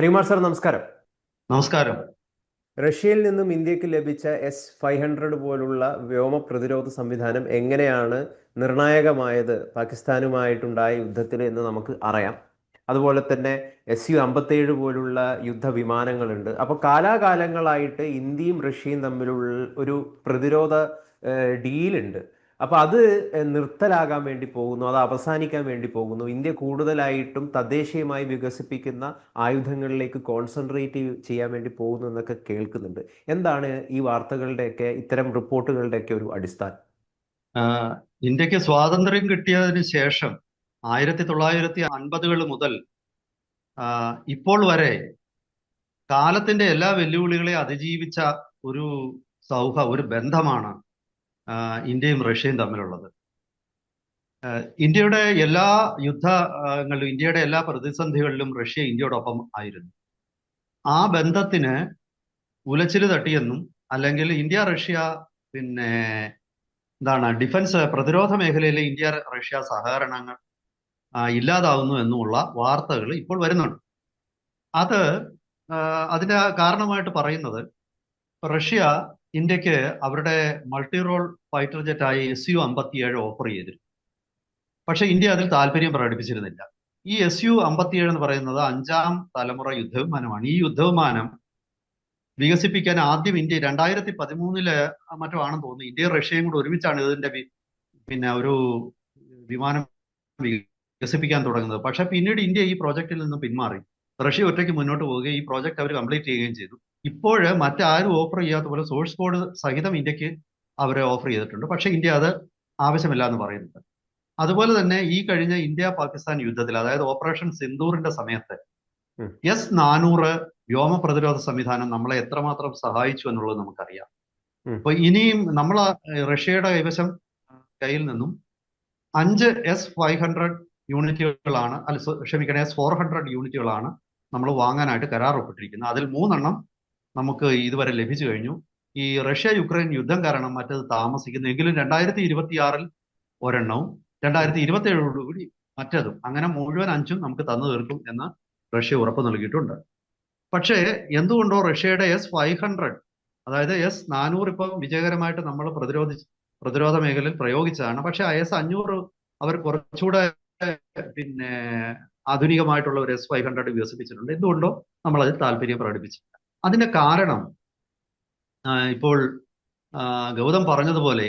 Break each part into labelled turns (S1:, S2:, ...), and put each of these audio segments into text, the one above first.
S1: Harikumar sir നമസ്കാരം.
S2: നമസ്കാരം.
S1: റഷ്യയിൽ നിന്നും ഇന്ത്യയ്ക്ക് ലഭിച്ച എസ് ഫൈവ് ഹൺഡ്രഡ് പോലുള്ള വ്യോമ പ്രതിരോധ സംവിധാനം എങ്ങനെയാണ് നിർണായകമായത്? പാകിസ്ഥാനുമായിട്ടുണ്ടായ യുദ്ധത്തിൽ എന്ന് നമുക്ക് അറിയാം. അതുപോലെ തന്നെ എസ് യു അമ്പത്തേഴ് പോലുള്ള യുദ്ധ വിമാനങ്ങളുണ്ട് അപ്പോൾ കാലാകാലങ്ങളായിട്ട് ഇന്ത്യയും റഷ്യയും തമ്മിലുള്ള ഒരു പ്രതിരോധ ഡീലുണ്ട്. അപ്പോൾ അത് നിർത്തലാകാൻ വേണ്ടി പോകുന്നു അത് അവസാനിക്കാൻ വേണ്ടി പോകുന്നു. ഇന്ത്യ കൂടുതലായിട്ടും തദ്ദേശീയമായി വികസിപ്പിക്കുന്ന ആയുധങ്ങളിലേക്ക് കോൺസെൻട്രേറ്റ് ചെയ്യാൻ വേണ്ടി പോകുന്നു എന്നൊക്കെ കേൾക്കുന്നുണ്ട്. എന്താണ് ഈ വാർത്തകളുടെയൊക്കെ ഇത്തരം റിപ്പോർട്ടുകളുടെയൊക്കെ ഒരു അടിസ്ഥാനം?
S2: ഇന്ത്യയ്ക്ക് സ്വാതന്ത്ര്യം കിട്ടിയതിന് ശേഷം ആയിരത്തി തൊള്ളായിരത്തി അൻപതുകൾ മുതൽ ഇപ്പോൾ വരെ കാലത്തിന്റെ എല്ലാ വെല്ലുവിളികളെ അതിജീവിച്ച ഒരു സൗഹ ഒരു ബന്ധമാണ് ഇന്ത്യയും റഷ്യയും തമ്മിലുള്ളത്. ഇന്ത്യയുടെ എല്ലാ യുദ്ധങ്ങളിലും ഇന്ത്യയുടെ എല്ലാ പ്രതിസന്ധികളിലും റഷ്യ ഇന്ത്യയോടൊപ്പം ആയിരുന്നു. ആ ബന്ധത്തിന് ഉലച്ചിൽ തട്ടിയെന്നും അല്ലെങ്കിൽ ഇന്ത്യ റഷ്യ പിന്നെ എന്താണ് ഡിഫൻസ് പ്രതിരോധ മേഖലയിലെ ഇന്ത്യ റഷ്യ സഹകരണങ്ങൾ ഇല്ലാതാവുന്നു എന്നുമുള്ള വാർത്തകൾ ഇപ്പോൾ വരുന്നുണ്ട്. അത് അതിന്റെ കാരണമായിട്ട് പറയുന്നത് റഷ്യ ഇന്ത്യയ്ക്ക് അവരുടെ മൾട്ടി റോൾ ഫൈറ്റർ ജെറ്റായ എസ് യു അമ്പത്തിയേഴ് ഓഫർ ചെയ്തിരുന്നു. പക്ഷെ ഇന്ത്യ അതിൽ താല്പര്യം പ്രകടിപ്പിച്ചിരുന്നില്ല. ഈ എസ് യു അമ്പത്തിയേഴ് എന്ന് പറയുന്നത് അഞ്ചാം തലമുറ യുദ്ധവിമാനമാണ്. ഈ യുദ്ധവിമാനം വികസിപ്പിക്കാൻ ആദ്യം ഇന്ത്യ രണ്ടായിരത്തി പതിമൂന്നിൽ മറ്റോ ആണെന്ന് തോന്നുന്നു. ഇന്ത്യയും റഷ്യയും കൂടെ ഒരുമിച്ചാണ് ഇതിന്റെ പിന്നെ ഒരു വിമാനം വികസിപ്പിക്കാൻ തുടങ്ങുന്നത്. പക്ഷെ പിന്നീട് ഇന്ത്യ ഈ പ്രോജക്റ്റിൽ നിന്ന് പിന്മാറി. റഷ്യ ഒറ്റയ്ക്ക് മുന്നോട്ട് പോവുകയും ഈ പ്രോജക്റ്റ് അവർ കംപ്ലീറ്റ് ചെയ്യുകയും ചെയ്തു. ഇപ്പോഴ് മറ്റാരും ഓഫർ ചെയ്യാത്ത പോലെ സോഴ്സ് കോഡ് സഹിതം ഇന്ത്യയ്ക്ക് അവർ ഓഫർ ചെയ്തിട്ടുണ്ട്. പക്ഷേ ഇന്ത്യ അത് ആവശ്യമില്ല എന്ന് പറയുന്നുണ്ട്. അതുപോലെ തന്നെ ഈ കഴിഞ്ഞ ഇന്ത്യ പാകിസ്ഥാൻ യുദ്ധത്തിൽ അതായത് ഓപ്പറേഷൻ സിന്ദൂറിന്റെ സമയത്ത് എസ് നാനൂറ് വ്യോമ പ്രതിരോധ സംവിധാനം നമ്മളെ എത്രമാത്രം സഹായിച്ചു എന്നുള്ളത് നമുക്കറിയാം. അപ്പൊ ഇനിയും നമ്മൾ റഷ്യയുടെ കൈവശം കയ്യിൽ നിന്നും അഞ്ച് എസ് ഫൈവ് ഹൺഡ്രഡ് യൂണിറ്റുകളാണ് അല്ല ക്ഷമിക്കണം എസ് ഫോർ ഹൺഡ്രഡ് യൂണിറ്റുകളാണ് നമ്മൾ വാങ്ങാനായിട്ട് കരാർ ഒപ്പിട്ടിരിക്കുന്നത്. അതിൽ മൂന്നെണ്ണം നമുക്ക് ഇതുവരെ ലഭിച്ചു കഴിഞ്ഞു. ഈ റഷ്യ യുക്രൈൻ യുദ്ധം കാരണം മറ്റത് താമസിക്കുന്നു. എങ്കിലും രണ്ടായിരത്തി ഇരുപത്തി ആറിൽ ഒരെണ്ണവും രണ്ടായിരത്തി ഇരുപത്തി ഏഴോടുകൂടി മറ്റതും. അങ്ങനെ മുഴുവൻ അഞ്ചും നമുക്ക് തന്നു തീർക്കും എന്ന് റഷ്യ ഉറപ്പ് നൽകിയിട്ടുണ്ട്. പക്ഷേ എന്തുകൊണ്ടോ റഷ്യയുടെ എസ് ഫൈവ് ഹൺഡ്രഡ് അതായത് എസ് നാനൂറ് ഇപ്പം വിജയകരമായിട്ട് നമ്മൾ പ്രതിരോധി പ്രതിരോധ മേഖലയിൽ പ്രയോഗിച്ചതാണ്. പക്ഷെ എസ് അഞ്ഞൂറ് അവർ കുറച്ചുകൂടെ പിന്നെ ആധുനികമായിട്ടുള്ള ഒരു എസ് ഫൈവ് ഹൺഡ്രഡ് വികസിപ്പിച്ചിട്ടുണ്ട്. എന്തുകൊണ്ടോ നമ്മൾ അതിൽ താല്പര്യം പ്രകടിപ്പിച്ചില്ല അതിന്റെ കാരണം ഇപ്പോൾ ഗൗതം പറഞ്ഞതുപോലെ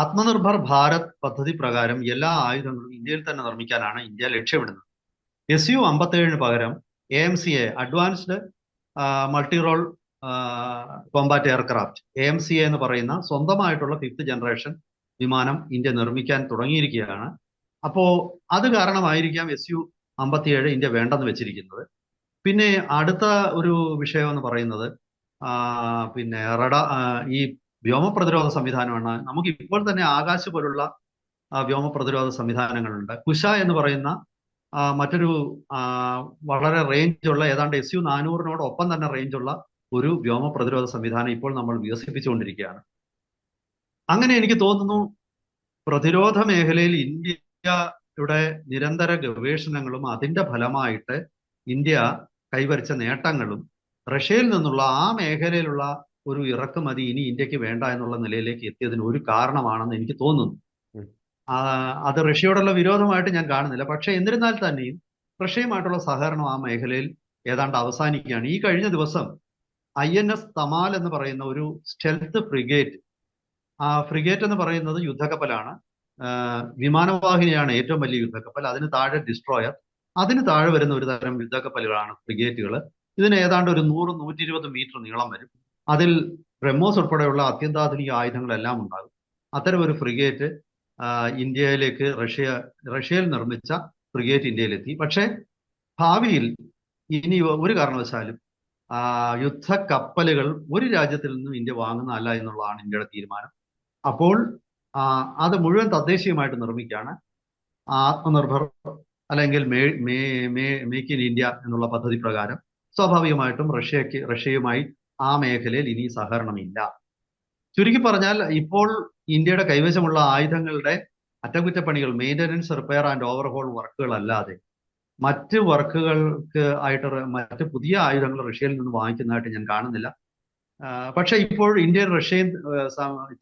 S2: ആത്മനിർഭർ ഭാരത് പദ്ധതി പ്രകാരം എല്ലാ ആയുധങ്ങളും ഇന്ത്യയിൽ തന്നെ നിർമ്മിക്കാനാണ് ഇന്ത്യ ലക്ഷ്യമിടുന്നത്. എസ് യു അമ്പത്തേഴിന് പകരം A M C A advanced multi role combat aircraft A M C A എന്ന് പറയുന്ന സ്വന്തമായിട്ടുള്ള ഫിഫ്ത്ത് ജനറേഷൻ വിമാനം ഇന്ത്യ നിർമ്മിക്കാൻ തുടങ്ങിയിരിക്കുകയാണ്. അപ്പോൾ അത് കാരണമായിരിക്കാം എസ് യു അമ്പത്തിയേഴ് ഇന്ത്യ വേണ്ടെന്ന് വെച്ചിരിക്കുന്നത്. പിന്നെ അടുത്ത ഒരു വിഷയം എന്ന് പറയുന്നത് പിന്നെ റഡ ഈ വ്യോമ പ്രതിരോധ സംവിധാനമാണ്. നമുക്ക് ഇപ്പോൾ തന്നെ ആകാശ് പോലുള്ള വ്യോമ പ്രതിരോധ സംവിധാനങ്ങളുണ്ട്. കുശ എന്ന് പറയുന്ന മറ്റൊരു വളരെ റേഞ്ചുള്ള ഏതാണ്ട് എസ് യു നാനൂറിനോടൊപ്പം തന്നെ റേഞ്ചുള്ള ഒരു വ്യോമ പ്രതിരോധ സംവിധാനം ഇപ്പോൾ നമ്മൾ വികസിപ്പിച്ചുകൊണ്ടിരിക്കുകയാണ്. അങ്ങനെ എനിക്ക് തോന്നുന്നു പ്രതിരോധ മേഖലയിൽ ഇന്ത്യയുടെ നിരന്തര ഗവേഷണങ്ങളും അതിന്റെ ഫലമായിട്ട് ഇന്ത്യ കൈവരിച്ച നേട്ടങ്ങളും റഷ്യയിൽ നിന്നുള്ള ആ മേഖലയിലുള്ള ഒരു ഇറക്കുമതി ഇനി ഇന്ത്യയ്ക്ക് വേണ്ട എന്നുള്ള നിലയിലേക്ക് എത്തിയതിന് ഒരു കാരണമാണെന്ന് എനിക്ക് തോന്നുന്നു. അത് റഷ്യയോടുള്ള വിരോധമായിട്ട് ഞാൻ കാണുന്നില്ല. പക്ഷെ എന്നിരുന്നാൽ തന്നെയും റഷ്യയുമായിട്ടുള്ള സഹകരണം ആ മേഖലയിൽ ഏതാണ്ട് അവസാനിക്കുകയാണ്. ഈ കഴിഞ്ഞ ദിവസം ഐ എൻ എസ് തമാൽ എന്ന് പറയുന്ന ഒരു സ്റ്റെൽത്ത് ഫ്രിഗേറ്റ് ആ ഫ്രിഗേറ്റ് എന്ന് പറയുന്നത് യുദ്ധക്കപ്പലാണ്. വിമാനവാഹിനിയാണ് ഏറ്റവും വലിയ യുദ്ധക്കപ്പൽ. അതിന് താഴെ ഡിസ്ട്രോയർ അതിന് താഴെ വരുന്ന ഒരു തരം യുദ്ധക്കപ്പലുകളാണ് ഫ്രിഗേറ്റുകൾ ഇതിന് ഏതാണ്ട് ഒരു നൂറ് നൂറ്റി ഇരുപത് മീറ്റർ നീളം വരും. അതിൽ ബ്രഹ്മോസ് ഉൾപ്പെടെയുള്ള അത്യന്താധുനിക ആയുധങ്ങളെല്ലാം ഉണ്ടാകും. അത്തരം ഒരു ഫ്രിഗേറ്റ് ഇന്ത്യയിലേക്ക് റഷ്യ റഷ്യയിൽ നിർമ്മിച്ച ഫ്രിഗേറ്റ് ഇന്ത്യയിലെത്തി. പക്ഷേ ഭാവിയിൽ ഇനി ഒരു കാരണവശാലും യുദ്ധ കപ്പലുകൾ ഒരു രാജ്യത്തിൽ നിന്നും ഇന്ത്യ വാങ്ങുന്നതല്ല എന്നുള്ളതാണ് ഇന്ത്യയുടെ തീരുമാനം. അപ്പോൾ അത് മുഴുവൻ തദ്ദേശീയമായിട്ട് നിർമ്മിക്കുകയാണ്. ആത്മനിർഭർ അല്ലെങ്കിൽ മേ മേക്ക് ഇൻ ഇന്ത്യ എന്നുള്ള പദ്ധതി പ്രകാരം സ്വാഭാവികമായിട്ടും റഷ്യക്ക് റഷ്യയുമായി ആ മേഖലയിൽ ഇനി സഹകരണമില്ല. ചുരുക്കി പറഞ്ഞാൽ ഇപ്പോൾ ഇന്ത്യയുടെ കൈവശമുള്ള ആയുധങ്ങളുടെ അറ്റകുറ്റപ്പണികൾ മെയിന്റനൻസ് റിപ്പയർ ആൻഡ് ഓവർഹോൾ വർക്കുകൾ അല്ലാതെ മറ്റ് വർക്കുകൾക്ക് ആയിട്ട് മറ്റ് പുതിയ ആയുധങ്ങൾ റഷ്യയിൽ നിന്ന് വാങ്ങിക്കുന്നതായിട്ട് ഞാൻ കാണുന്നില്ല. പക്ഷേ ഇപ്പോൾ ഇന്ത്യയും റഷ്യയും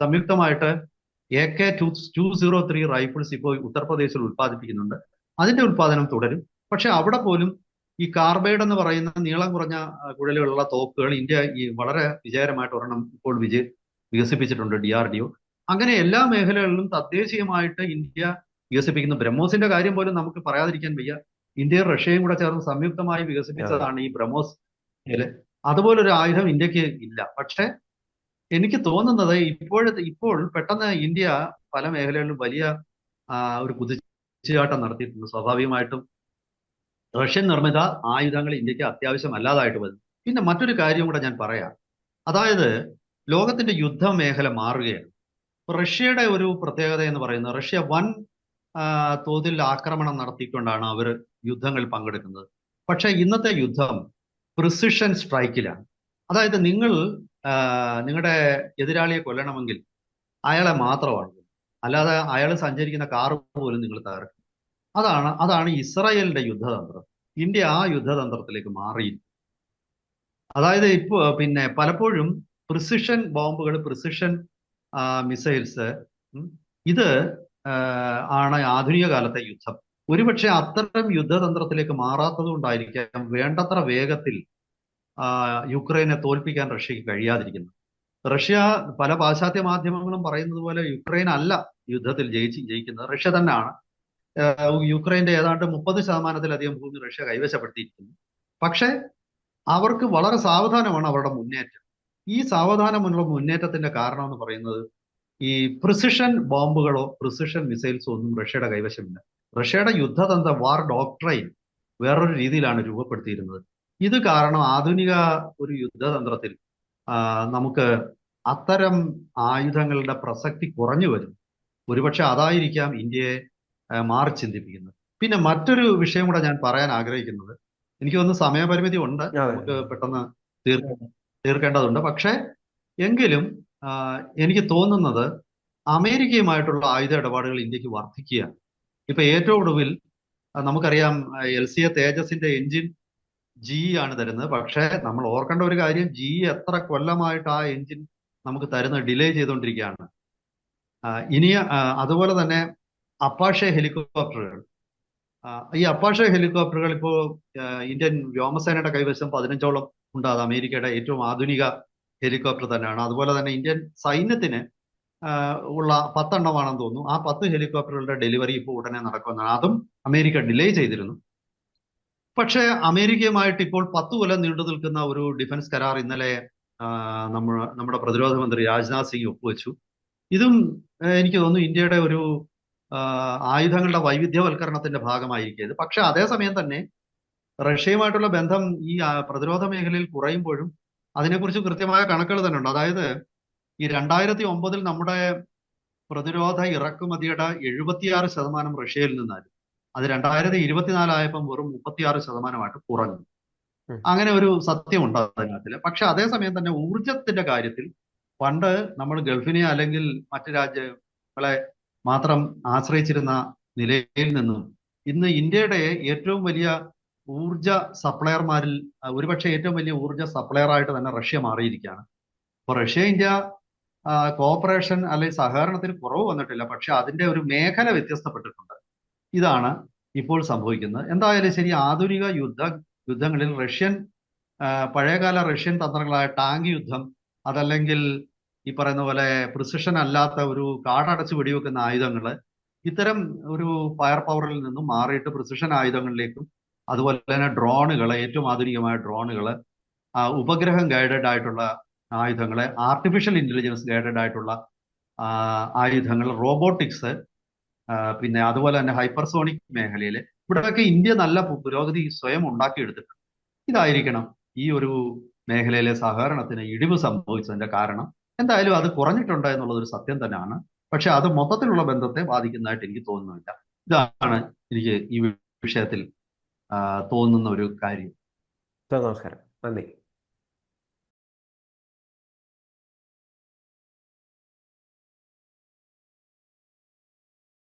S2: സംയുക്തമായിട്ട് A K two two zero three rifles ഇപ്പോൾ ഉത്തർപ്രദേശിൽ ഉത്പാദിപ്പിക്കുന്നുണ്ട് അതിന്റെ ഉത്പാദനം തുടരും. പക്ഷെ അവിടെ പോലും ഈ കാർബൈഡ് എന്ന് പറയുന്ന നീളം കുറഞ്ഞ കുഴലുകളുള്ള തോക്കുകൾ ഇന്ത്യ ഈ വളരെ വിജയകരമായിട്ട് ഒരെണ്ണം ഇപ്പോൾ വിജയ വികസിപ്പിച്ചിട്ടുണ്ട് ഡി ആർ ഡി ഒ. അങ്ങനെ എല്ലാ മേഖലകളിലും തദ്ദേശീയമായിട്ട് ഇന്ത്യ വികസിപ്പിക്കുന്നു. ബ്രഹ്മോസിന്റെ കാര്യം പോലും നമുക്ക് പറയാതിരിക്കാൻ വയ്യ. ഇന്ത്യയും റഷ്യയും കൂടെ ചേർന്ന് സംയുക്തമായി വികസിപ്പിച്ചതാണ് ഈ ബ്രഹ്മോസ്. അതുപോലെ ഒരു ആയുധം ഇന്ത്യയ്ക്ക് ഇല്ല. പക്ഷെ എനിക്ക് തോന്നുന്നത് ഇപ്പോഴത്തെ ഇപ്പോൾ പെട്ടെന്ന് ഇന്ത്യ പല മേഖലകളിലും വലിയ ഒരു ഒരു കുതിച്ചുചാട്ടം നടത്തിയിട്ടുണ്ട്. സ്വാഭാവികമായിട്ടും റഷ്യൻ നിർമ്മിത ആയുധങ്ങൾ ഇന്ത്യയ്ക്ക് അത്യാവശ്യമല്ലാതായിട്ട് വരുന്നു പിന്നെ മറ്റൊരു കാര്യം കൂടെ ഞാൻ പറയാം. അതായത് ലോകത്തിന്റെ യുദ്ധ മേഖല മാറുകയാണ് റഷ്യയുടെ ഒരു പ്രത്യേകത എന്ന് പറയുന്നത് റഷ്യ വൻ തോതിൽ ആക്രമണം നടത്തിക്കൊണ്ടാണ് അവർ യുദ്ധങ്ങൾ പങ്കെടുക്കുന്നത്. പക്ഷെ ഇന്നത്തെ യുദ്ധം പ്രിസിഷൻ സ്ട്രൈക്കിലാണ് അതായത് നിങ്ങൾ നിങ്ങളുടെ എതിരാളിയെ കൊല്ലണമെങ്കിൽ അയാളെ മാത്രമാണ് അല്ലാതെ അയാൾ സഞ്ചരിക്കുന്ന കാർ പോലും നിങ്ങൾ തകർക്കും. അതാണ് അതാണ് ഇസ്രായേലിന്റെ യുദ്ധതന്ത്രം. ഇന്ത്യ ആ യുദ്ധതന്ത്രത്തിലേക്ക് മാറി അതായത് ഇപ്പോ പിന്നെ പലപ്പോഴും പ്രിസിഷൻ ബോംബുകൾ പ്രിസിഷൻ മിസൈൽസ് ഇത് ആണ് ആധുനിക കാലത്തെ യുദ്ധം. ഒരുപക്ഷെ അത്തരം യുദ്ധതന്ത്രത്തിലേക്ക് മാറാത്തത് കൊണ്ടായിരിക്കാം വേണ്ടത്ര വേഗത്തിൽ യുക്രൈനെ തോൽപ്പിക്കാൻ റഷ്യക്ക് കഴിയാതിരിക്കുന്നത്. റഷ്യ പല പാശ്ചാത്യ മാധ്യമങ്ങളും പറയുന്നത് പോലെ യുക്രൈൻ അല്ല യുദ്ധത്തിൽ ജയിച്ച് ജയിക്കുന്നത്. റഷ്യ തന്നെയാണ്. യുക്രൈന്റെ ഏതാണ്ട് മുപ്പത് ശതമാനത്തിലധികം ഭൂമി റഷ്യ കൈവശപ്പെടുത്തിയിരിക്കുന്നു. പക്ഷേ അവർക്ക് വളരെ സാവധാനമാണ് അവരുടെ മുന്നേറ്റം. ഈ സാവധാനമുള്ള മുന്നേറ്റത്തിന്റെ കാരണം എന്ന് പറയുന്നത് ഈ പ്രിസിഷൻ ബോംബുകളോ പ്രിസിഷൻ മിസൈൽസോ ഒന്നും റഷ്യയുടെ കൈവശമില്ല. റഷ്യയുടെ യുദ്ധതന്ത്ര വാർ ഡോക്ട്രൈൻ വേറൊരു രീതിയിലാണ് രൂപപ്പെടുത്തിയിരുന്നത്. ഇത് കാരണം ആധുനിക ഒരു യുദ്ധതന്ത്രത്തിൽ നമുക്ക് അത്തരം ആയുധങ്ങളുടെ പ്രസക്തി കുറഞ്ഞു വരും. ഒരുപക്ഷെ അതായിരിക്കാം ഇന്ത്യയെ മാറി ചിന്തിപ്പിക്കുന്നത്. പിന്നെ മറ്റൊരു വിഷയം കൂടെ ഞാൻ പറയാൻ ആഗ്രഹിക്കുന്നത്. എനിക്ക് തോന്നുന്നു സമയപരിമിതി ഉണ്ട്. നമുക്ക് പെട്ടെന്ന് തീർക്ക തീർക്കേണ്ടതുണ്ട്. പക്ഷേ എങ്കിലും എനിക്ക് തോന്നുന്നത് അമേരിക്കയുമായിട്ടുള്ള ആയുധ ഇടപാടുകൾ ഇന്ത്യയ്ക്ക് വർദ്ധിക്കുകയാണ്. ഇപ്പൊ ഏറ്റവും ഒടുവിൽ നമുക്കറിയാം എൽ സി എ തേജസിന്റെ എഞ്ചിൻ ജി ആണ് തരുന്നത്. പക്ഷേ നമ്മൾ ഓർക്കേണ്ട ഒരു കാര്യം ജി എത്ര കൊല്ലമായിട്ട് ആ എഞ്ചിൻ നമുക്ക് തരുന്ന ഡിലേ ചെയ്തുകൊണ്ടിരിക്കുകയാണ്. ഇനി അതുപോലെ തന്നെ അപ്പാഷെ ഹെലികോപ്റ്ററുകൾ ഈ അപ്പാഷെ ഹെലികോപ്റ്ററുകൾ ഇപ്പോൾ ഇന്ത്യൻ വ്യോമസേനയുടെ കൈവശം പതിനഞ്ചോളം ഉണ്ട്. അത് അമേരിക്കയുടെ ഏറ്റവും ആധുനിക ഹെലികോപ്റ്റർ തന്നെയാണ്. അതുപോലെ തന്നെ ഇന്ത്യൻ സൈന്യത്തിന് ഉള്ള പത്തെണ്ണമാണെന്ന് തോന്നുന്നു. ആ പത്ത് ഹെലികോപ്റ്ററുകളുടെ ഡെലിവറി ഇപ്പോൾ ഉടനെ നടക്കുന്നതാണ് അതും അമേരിക്ക ഡിലേ ചെയ്തിരുന്നു. പക്ഷേ അമേരിക്കയുമായിട്ട് ഇപ്പോൾ പത്തു കൊല്ലം നീണ്ടു നിൽക്കുന്ന ഒരു ഡിഫൻസ് കരാർ ഇന്നലെ നമ്മ നമ്മുടെ പ്രതിരോധ മന്ത്രി രാജ്നാഥ് സിംഗ് ഒപ്പുവെച്ചു. ഇതും എനിക്ക് തോന്നുന്നു ഇന്ത്യയുടെ ഒരു ആയുധങ്ങളുടെ വൈവിധ്യവൽക്കരണത്തിന്റെ ഭാഗമായിരിക്കും ഇത്. പക്ഷെ അതേസമയം തന്നെ റഷ്യയുമായിട്ടുള്ള ബന്ധം ഈ പ്രതിരോധ മേഖലയിൽ കുറയുമ്പോഴും അതിനെക്കുറിച്ച് കൃത്യമായ കണക്കുകൾ തന്നെ ഉണ്ട്. അതായത് ഈ രണ്ടായിരത്തി ഒമ്പതിൽ നമ്മുടെ പ്രതിരോധ ഇറക്കുമതിയുടെ എഴുപത്തിയാറ് ശതമാനം റഷ്യയിൽ നിന്നായിരുന്നു. അത് രണ്ടായിരത്തി ഇരുപത്തിനാലായപ്പം വെറും മുപ്പത്തിയാറ് ശതമാനമായിട്ട് കുറഞ്ഞു. അങ്ങനെ ഒരു സത്യമുണ്ട് അതിനകത്തിൽ. പക്ഷെ അതേസമയം തന്നെ ഊർജത്തിന്റെ കാര്യത്തിൽ പണ്ട് നമ്മൾ ഗൾഫിനെ അല്ലെങ്കിൽ മറ്റു രാജ്യങ്ങളെ മാത്രം ആശ്രയിച്ചിരുന്ന നിലയിൽ നിന്നും ഇന്ന് ഇന്ത്യയുടെ ഏറ്റവും വലിയ ഊർജ സപ്ലയർമാരിൽ ഒരുപക്ഷെ ഏറ്റവും വലിയ ഊർജ സപ്ലയർ ആയിട്ട് തന്നെ റഷ്യ മാറിയിരിക്കുകയാണ്. അപ്പൊ റഷ്യ ഇന്ത്യ കോപ്പറേഷൻ അല്ലെങ്കിൽ സഹകരണത്തിന് കുറവ് വന്നിട്ടില്ല. പക്ഷെ അതിന്റെ ഒരു മേഖല വ്യത്യസ്തപ്പെട്ടിട്ടുണ്ട്. ഇതാണ് ഇപ്പോൾ സംഭവിക്കുന്നത്. എന്തായാലും ശരി ആധുനിക യുദ്ധ യുദ്ധങ്ങളിൽ റഷ്യൻ പഴയകാല റഷ്യൻ തന്ത്രങ്ങളായ ടാങ്ക് യുദ്ധം അതല്ലെങ്കിൽ ഈ പറയുന്ന പോലെ പ്രിസിഷൻ അല്ലാത്ത ഒരു കാടടച്ച് വെടിവെക്കുന്ന ആയുധങ്ങൾ ഇത്തരം ഒരു ഫയർ പവറിൽ നിന്നും മാറിയിട്ട് പ്രിസിഷൻ ആയുധങ്ങളിലേക്കും അതുപോലെ തന്നെ ഡ്രോണുകൾ ഏറ്റവും ആധുനികമായ ഡ്രോണുകൾ ഉപഗ്രഹം ഗൈഡഡ് ആയിട്ടുള്ള ആയുധങ്ങൾ ആർട്ടിഫിഷ്യൽ ഇന്റലിജൻസ് ഗൈഡഡ് ആയിട്ടുള്ള ആയുധങ്ങൾ റോബോട്ടിക്സ് പിന്നെ അതുപോലെ തന്നെ ഹൈപ്പർസോണിക് മേഖലയിൽ ഇവിടെയൊക്കെ ഇന്ത്യ നല്ല പുരോഗതി സ്വയം ഉണ്ടാക്കിയെടുത്തിട്ടുണ്ട്. ഇതായിരിക്കണം ഈ ഒരു മേഖലയിലെ സഹകരണത്തിന് ഇടിവ് സംഭവിച്ചതിന്റെ കാരണം. എന്തായാലും അത് കുറഞ്ഞിട്ടുണ്ട് എന്നുള്ളത് ഒരു സത്യം തന്നെയാണ്. പക്ഷെ അത് മൊത്തത്തിലുള്ള ബന്ധത്തെ ബാധിക്കുന്നതായിട്ട് എനിക്ക് തോന്നുന്നില്ല. ഇതാണ് എനിക്ക് ഈ വിഷയത്തിൽ തോന്നുന്ന ഒരു കാര്യം.
S1: നമസ്കാരം. നന്ദി.